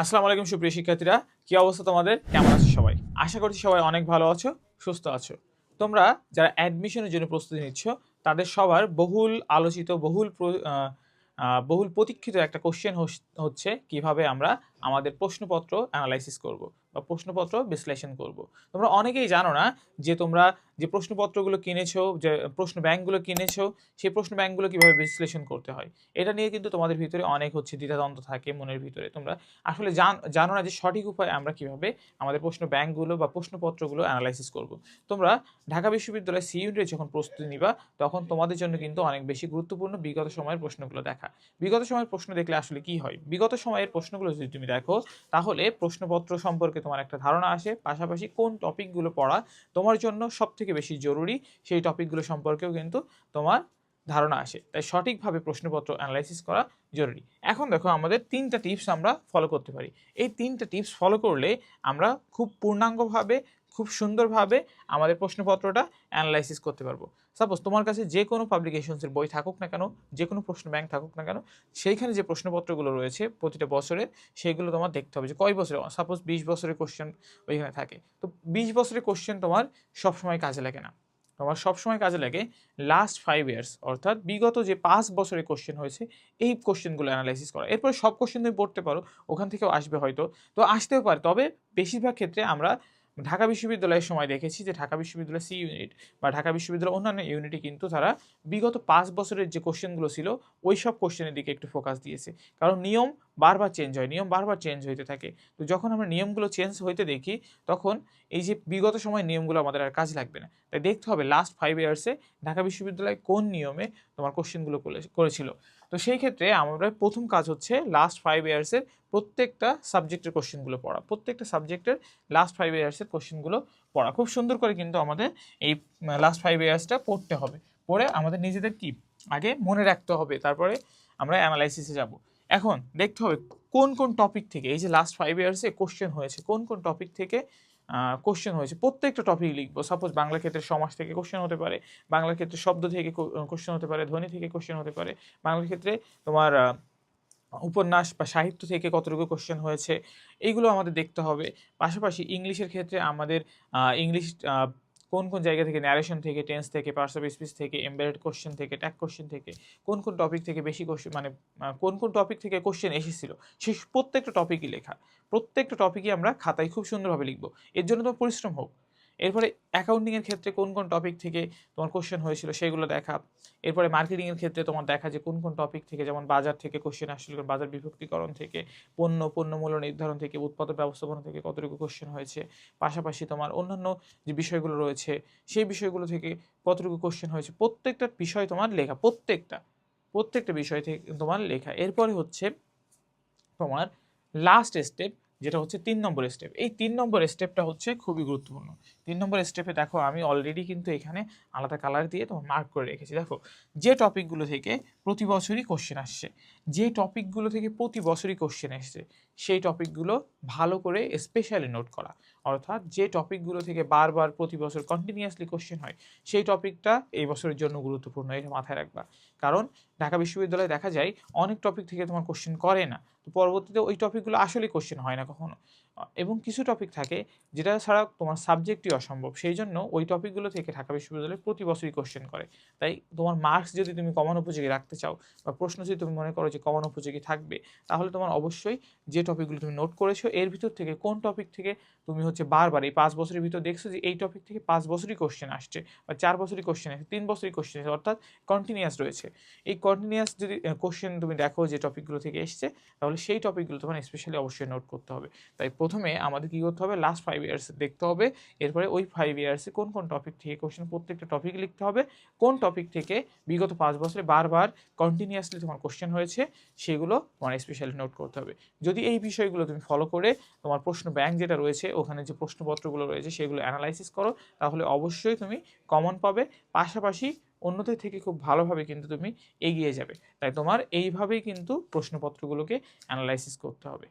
আসসালামু আলাইকুম, সুপ্রিয় শিক্ষার্থীরা। কি অবস্থা তোমাদের? কেমন আছো সবাই? আশা করছি সবাই অনেক ভালো আছো, সুস্থ আছো। তোমরা যারা অ্যাডমিশনের জন্য প্রস্তুতি নিচ্ছ, তাদের সবার বহুল আলোচিত, বহুল বহুল প্রতীক্ষিত একটা কোশ্চেন হচ্ছে, কীভাবে আমরা আমাদের প্রশ্নপত্র অ্যানালাইসিস করব বা প্রশ্নপত্র বিশ্লেষণ করব। তোমরা অনেকেই জানো না যে তোমরা যে প্রশ্নপত্রগুলো কিনেছো, যে প্রশ্ন ব্যাংকগুলো কিনেছো, সেই প্রশ্ন ব্যাংকগুলো কীভাবে বিশ্লেষণ করতে হয়? এটা নিয়ে কিন্তু তোমাদের ভিতরে অনেক হচ্ছে দ্বিধাদ্বন্দ্ব থাকে মনের ভিতরে। তোমরা আসলে জান- না যে সঠিক উপায়ে আমরা কীভাবে আমাদের প্রশ্ন ব্যাংকগুলো বা প্রশ্নপত্রগুলো অ্যানালাইসিস করব। তোমরা ঢাকা বিশ্ববিদ্যালয় সি ইউনিটে যখন প্রস্তুতি নিবা, তখন তোমাদের জন্য কিন্তু অনেক বেশি গুরুত্বপূর্ণ বিগত সময়ের প্রশ্নগুলো দেখা। বিগত সময়ের প্রশ্ন দেখলে আসলে কি হয়? বিগত সময়ের প্রশ্নগুলো যদি তুমি দেখো, তাহলে প্রশ্নপত্র সম্পর্কে তোমার একটা ধারণা আসে। পাশাপাশি কোন টপিকগুলো পড়া তোমার জন্য সব থেকে বেশি জরুরি সেই টপিকগুলো সম্পর্কেও কিন্তু তোমার ধারণা আসে। তাই সঠিকভাবে প্রশ্নপত্র অ্যানালাইসিস করা জরুরি। এখন দেখো আমাদের তিনটা টিপস আমরা ফলো করতে পারি। এই তিনটা টিপস ফলো করলে আমরা খুব পূর্ণাঙ্গভাবে, খুব সুন্দরভাবে আমাদের প্রশ্নপত্রটা অ্যানালাইসিস করতে পারব। সাপোজ তোমার কাছে যে কোনো পাবলিকেশনসের বই থাকুক না কেন, যে কোনো প্রশ্ন ব্যাংক থাকুক না কেন, সেইখানে যে প্রশ্নপত্রগুলো রয়েছে প্রতিটা বছরের সেগুলো তোমার দেখতে হবে যে কয় বছরে সাপোজ বিশ বছরের কোশ্চেন ওইখানে থাকে। তো বিশ বছরের কোশ্চেন তোমার সবসময় কাজে লাগে না। তোমার সবসময় কাজে লাগে লাস্ট ফাইভ ইয়ার্স অর্থাৎ বিগত যে পাঁচ বছরের কোশ্চেন হয়েছে, এই কোশ্চেনগুলো অ্যানালাইসিস করা। এরপরে সব কোশ্চেন তুমি পড়তে পারো, ওখান থেকেও আসবে হয়তো। তো আসতেও পারে, তবে বেশিরভাগ ক্ষেত্রে আমরা ঢাকা বিশ্ববিদ্যালয়ের সময় দেখেছি যে ঢাকা বিশ্ববিদ্যালয় সি ইউনিট বা ঢাকা বিশ্ববিদ্যালয় অন্যান্য ইউনিটে কিন্তু তারা বিগত পাঁচ বছরের যে কোশ্চেনগুলো ছিল, ওই সব কোশ্চেনের দিকে একটু ফোকাস দিয়েছে। কারণ নিয়ম বারবার চেঞ্জ হয়, নিয়ম বারবার চেঞ্জ হইতে থাকে। তো যখন আমরা নিয়মগুলো চেঞ্জ হইতে দেখি, তখন এই যে বিগত সময় নিয়মগুলো আমাদের আর কাজে লাগবে না। তাই দেখতে হবে লাস্ট ফাইভ ইয়ার্সে ঢাকা বিশ্ববিদ্যালয় কোন নিয়মে তোমার কোশ্চেনগুলো করেছিল। তো সেই ক্ষেত্রে আমাদের প্রথম কাজ হচ্ছে লাস্ট ফাইভ ইয়ার্সের প্রত্যেকটা সাবজেক্টের কোশ্চেনগুলো পড়া। প্রত্যেকটা সাবজেক্টের লাস্ট ফাইভ ইয়ার্সের কোশ্চেনগুলো পড়া। খুব সুন্দর করে কিন্তু আমাদের এই লাস্ট ফাইভ ইয়ার্সটা পড়তে হবে। পড়ে আমাদের নিজেদের কি? আগে মনে রাখতে হবে। তারপরে আমরা অ্যানালাইসিসে যাব। এখন দেখতে হবে কোন কোন টপিক থেকে, এই যে লাস্ট ফাইভ ইয়ার্সে কোশ্চেন হয়েছে, কোন কোন টপিক থেকে কোশ্চেন হয়েছে। প্রত্যেকটা টপিক লিখব। সাপোজ বাংলা ক্ষেত্রে সমাজ থেকে কোশ্চেন হতে পারে, বাংলা ক্ষেত্রে শব্দ থেকে কোশ্চেন হতে পারে, ধ্বনি থেকে কোশ্চেন হতে পারে। বাংলা ক্ষেত্রে তোমার উপন্যাস বা সাহিত্য থেকে কতটুকু কোশ্চেন হয়েছে এইগুলো আমাদের দেখতে হবে। পাশাপাশি ইংলিশের ক্ষেত্রে আমাদের ইংলিশ কোন কোন জায়গা থেকে ন্যারেশন থেকে টেন্স থেকে পার্স অফ স্পিচ থেকে এমবেডেড কোশ্চেন থেকে ট্যাক কোশ্চেন থেকে, কোন কোন টপিক থেকে বেশি কোশ্চেন মানে কোন কোন টপিক থেকে কোশ্চেন এসেছিল, সে প্রত্যেকটা টপিকই লেখা। প্রত্যেকটা টপিকই আমরা খাতায় খুব সুন্দরভাবে লিখব। এর জন্য তোমার পরিশ্রম হোক। এরপরে অ্যাকাউন্টিংয়ের ক্ষেত্রে কোন কোন টপিক থেকে তোমার কোশ্চেন হয়েছিল সেগুলো দেখা। এরপরে মার্কেটিংয়ের ক্ষেত্রে তোমার দেখা যে কোন কোন টপিক থেকে, যেমন বাজার থেকে কোশ্চেন আসছিল, বাজার বিভক্তিকরণ থেকে, পণ্য পণ্য মূল্য নির্ধারণ থেকে, উৎপাদন ব্যবস্থাপনা থেকে কতটুকু কোশ্চেন হয়েছে, পাশাপাশি তোমার অন্যান্য যে বিষয়গুলো রয়েছে, সেই বিষয়গুলো থেকে কতটুকু কোশ্চেন হয়েছে, প্রত্যেকটা বিষয় তোমার লেখা, প্রত্যেকটা প্রত্যেকটা বিষয় থেকে তোমার লেখা। এরপরে হচ্ছে তোমার লাস্ট স্টেপ যেটা হচ্ছে তিন নম্বর স্টেপ এই তিন নম্বর স্টেপটা হচ্ছে খুবই গুরুত্বপূর্ণ। তিন নম্বর স্টেপে দেখো, আমি অলরেডি কিন্তু এখানে আলাদা কালার দিয়ে তোমার মার্ক করে রেখেছি। দেখো, যে টপিকগুলো থেকে প্রতি বছরই কোশ্চেন আসছে, যে টপিকগুলো থেকে প্রতি বছরই কোশ্চেন আসছে, সেই টপিকগুলো ভালো করে স্পেশালি নোট করা। অর্থাৎ যে টপিকগুলো থেকে বারবার প্রতি বছর কন্টিনিউয়াসলি কোশ্চেন হয়, সেই টপিকটা এই বছরের জন্য গুরুত্বপূর্ণ, এটা মাথায় রাখবা। কারণ ঢাকা বিশ্ববিদ্যালয়ে দেখা যায়, অনেক টপিক থেকে তোমার কোশ্চেন করে না। তো পরবর্তীতে ওই টপিকগুলো আসলে কোশ্চেন হয় না কখনো। এবং কিছু টপিক থাকে, যেটা ছাড়া তোমার সাবজেক্টই অসম্ভব। সেই জন্য ওই টপিকগুলো থেকে ঢাকা বিশ্ববিদ্যালয় প্রতি বছরই কোশ্চেন করে। তাই তোমার মার্কস যদি তুমি কমান উপযোগী রাখতে চাও, বা প্রশ্ন যদি তুমি মনে করো যে কমান উপযোগী থাকবে, তাহলে তোমার অবশ্যই যে টপিকগুলো তুমি নোট করেছ, এর ভিতর থেকে কোন টপিক থেকে তুমি হচ্ছে বারবার এই পাঁচ বছরের ভিতর দেখছ যে এই টপিক থেকে পাঁচ বছরই কোশ্চেন আসছে বা চার বছরই কোশ্চেন আসছে, তিন বছরই কোশ্চেন আসছে, অর্থাৎ কন্টিনিউয়াস রয়েছে। এই কন্টিনিউয়াস যদি কোশ্চেন তুমি দেখো যে টপিকগুলো থেকে এসছে, তাহলে সেই টপিকগুলো তোমার স্পেশালি অবশ্যই নোট করতে হবে। তাই প্রথমে আমাদের কী করতে হবে? লাস্ট ফাইভ ইয়ার্স দেখতে হবে। এরপরে ওই ফাইভ ইয়ার্সে কোন কোন টপিক থেকে কোশ্চেন প্রত্যেকটা টপিক লিখতে হবে। কোন টপিক থেকে বিগত পাঁচ বছরে বারবার কন্টিনিউয়াসলি তোমার কোশ্চেন হয়েছে, সেগুলো তোমার স্পেশালি নোট করতে হবে। যদি এই বিষয়গুলো তুমি ফলো করে তোমার প্রশ্ন ব্যাংক যেটা রয়েছে, ওখানে যে প্রশ্নপত্রগুলো রয়েছে সেগুলো অ্যানালাইসিস করো, তাহলে অবশ্যই তুমি কমন পাবে। পাশাপাশি অন্যদের থেকে খুব ভালোভাবে কিন্তু তুমি এগিয়ে যাবে। তাই তোমার এইভাবেই কিন্তু প্রশ্নপত্রগুলোকে অ্যানালাইসিস করতে হবে।